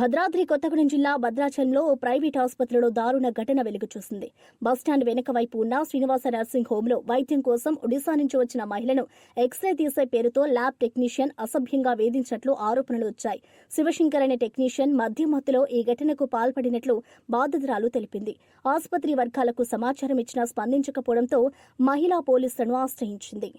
భద్రాద్రి కొత్తగూడెం జిల్లా భద్రాచలంలో ఓ ప్రైవేట్ ఆసుపత్రిలో దారుణ ఘటన వెలుగుచూసింది. బస్టాండ్ వెనుక వైపు ఉన్న శ్రీనివాస నర్సింగ్ హోంలో వైద్యం కోసం ఒడిశా నుంచి వచ్చిన మహిళను ఎక్స్రే తీసే పేరుతో ల్యాబ్ టెక్నీషియన్ అసభ్యంగా వేధించినట్లు ఆరోపణలు వచ్చాయి. శివశంకర్ అనే టెక్నీషియన్ మధ్య మత్తులో ఈ ఘటనకు పాల్పడినట్లు బాధితురాలు తెలిపింది. ఆసుపత్రి వర్గాలకు సమాచారం ఇచ్చినా స్పందించకపోవడంతో మహిళా పోలీసులను ఆశ్రయించింది.